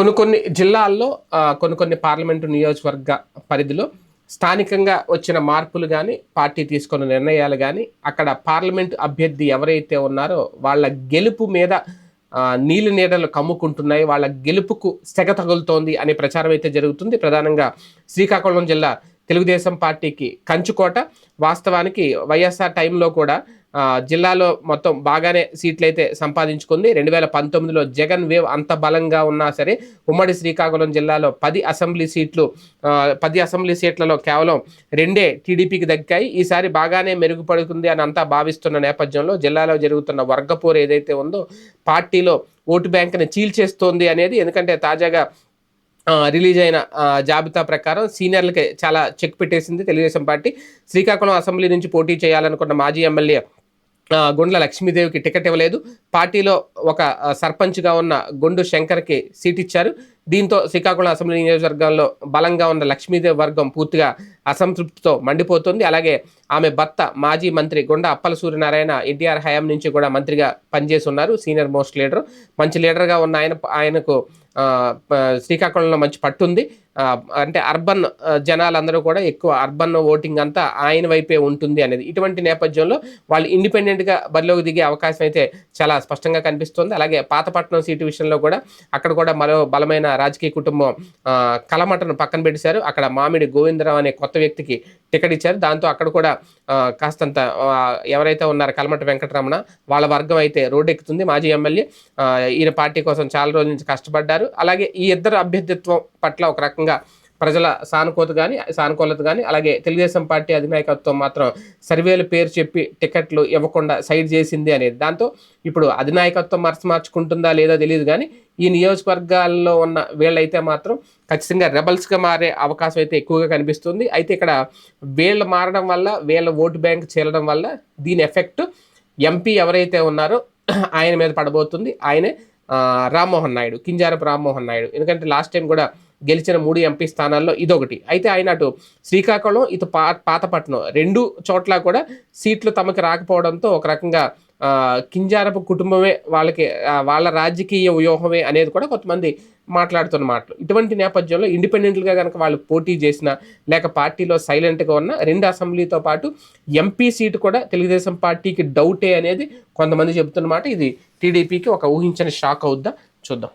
కొన్ని కొన్ని జిల్లాల్లో కొన్ని కొన్ని పార్లమెంటు నియోజకవర్గ పరిధిలో స్థానికంగా వచ్చిన మార్పులు కానీ పార్టీ తీసుకున్న నిర్ణయాలు కానీ అక్కడ పార్లమెంట్ అభ్యర్థి ఎవరైతే ఉన్నారో వాళ్ళ గెలుపు మీద నీళ్ళు నీడలు కమ్ముకుంటున్నాయి వాళ్ళ గెలుపుకు సెగ తగులుతోంది అనే ప్రచారం అయితే జరుగుతుంది. ప్రధానంగా శ్రీకాకుళం జిల్లా తెలుగుదేశం పార్టీకి కంచుకోట వాస్తవానికి వైఎస్ఆర్ టైంలో కూడా జిల్లాలో మొత్తం బాగానే సీట్లు అయితే సంపాదించుకుంది. రెండు వేల పంతొమ్మిదిలో జగన్ వేవ్ అంత బలంగా ఉన్నా సరే ఉమ్మడి శ్రీకాకుళం జిల్లాలో పది అసెంబ్లీ సీట్లు పది అసెంబ్లీ సీట్లలో కేవలం రెండే టీడీపీకి దక్కాయి. ఈసారి బాగానే మెరుగుపడుతుంది అని అంతా భావిస్తున్న నేపథ్యంలో జిల్లాలో జరుగుతున్న వర్గపోరు ఏదైతే ఉందో పార్టీలో ఓటు బ్యాంకుని చీల్చేస్తోంది అనేది ఎందుకంటే తాజాగా రిలీజ్ అయిన జాబితా ప్రకారం సీనియర్లకి చాలా చెక్ పెట్టేసింది తెలుగుదేశం పార్టీ. శ్రీకాకుళం అసెంబ్లీ నుంచి పోటీ చేయాలనుకున్న మాజీ ఎమ్మెల్యే గుండ్ల లక్ష్మీదేవికి టికెట్ ఇవ్వలేదు. పార్టీలో ఒక సర్పంచ్గా ఉన్న గుండు శంకర్కి సీట్ ఇచ్చారు. దీంతో శ్రీకాకుళం అసెంబ్లీ నియోజకవర్గంలో బలంగా ఉన్న లక్ష్మీదేవి వర్గం పూర్తిగా అసంతృప్తితో మండిపోతుంది. అలాగే ఆమె భర్త మాజీ మంత్రి గొండ అప్పల సూర్యనారాయణ ఎన్టీఆర్ హయాం నుంచి కూడా మంత్రిగా పనిచేసి ఉన్నారు సీనియర్ మోస్ట్ లీడర్. మంచి లీడర్గా ఉన్న ఆయన ఆయనకు శ్రీకాకుళంలో మంచి పట్టుంది. అంటే అర్బన్ జనాలందరూ కూడా ఎక్కువ అర్బన్ ఓటింగ్ అంతా ఆయన వైపే ఉంటుంది అనేది. ఇటువంటి నేపథ్యంలో వాళ్ళు ఇండిపెండెంట్గా బరిలోకి దిగే అవకాశం అయితే చాలా స్పష్టంగా కనిపిస్తుంది. అలాగే పాతపట్నం సీటు విషయంలో కూడా అక్కడ కూడా మరో బలమైన రాజకీయ కుటుంబం కలమటను పక్కన పెట్టేశారు. అక్కడ మామిడి గోవిందరావు అనే కొత్త వ్యక్తికి టికెట్ ఇచ్చారు. దాంతో అక్కడ కూడా కాస్తంత ఎవరైతే ఉన్నారో కలమట వెంకటరమణ వాళ్ళ వర్గం అయితే రోడ్డెక్కుతుంది. మాజీ ఎమ్మెల్యే ఈయన పార్టీ కోసం చాలా రోజుల నుంచి కష్టపడ్డారు. అలాగే ఈ ఇద్దరు అభ్యర్థిత్వం పట్ల ఒక రకంగా ప్రజల సానుకూలత కానీ సానుకూలత కానీ అలాగే తెలుగుదేశం పార్టీ అధినాయకత్వం మాత్రం సర్వేలు పేరు చెప్పి టికెట్లు ఇవ్వకుండా సైడ్ చేసింది అనేది. దాంతో ఇప్పుడు అధినాయకత్వం మరచి మార్చుకుంటుందా లేదో తెలియదు కానీ ఈ నియోజకవర్గాల్లో ఉన్న వీళ్ళైతే మాత్రం ఖచ్చితంగా రెబల్స్గా మారే అవకాశం అయితే ఎక్కువగా కనిపిస్తుంది. అయితే ఇక్కడ వీళ్ళు మారడం వల్ల వీళ్ళ ఓటు బ్యాంక్ చేరడం వల్ల దీని ఎఫెక్ట్ ఎంపీ ఎవరైతే ఉన్నారో ఆయన మీద పడబోతుంది. ఆయనే రామ్మోహన్ నాయుడు కింజారపు రామ్మోహన్ నాయుడు. ఎందుకంటే లాస్ట్ టైం కూడా గెలిచిన మూడు ఎంపీ స్థానాల్లో ఇదొకటి. అయితే ఆయన అటు శ్రీకాకుళం ఇటు పా పాతపట్నం. రెండు చోట్ల కూడా సీట్లు తమకు రాకపోవడంతో ఒక రకంగా కింజారపు కుటుంబమే వాళ్ళకి వాళ్ళ రాజకీయ వ్యూహమే అనేది కూడా కొంతమంది మాట్లాడుతున్న మాటలు ఇటువంటి నేపథ్యంలో ఇండిపెండెంట్గా కనుక వాళ్ళు పోటీ చేసిన లేక పార్టీలో సైలెంట్గా ఉన్న రెండు అసెంబ్లీతో పాటు ఎంపీ సీటు కూడా తెలుగుదేశం పార్టీకి డౌటే అనేది కొంతమంది చెబుతున్నమాట. ఇది టీడీపీకి ఒక ఊహించని షాక్ అవుద్దా? చూద్దాం.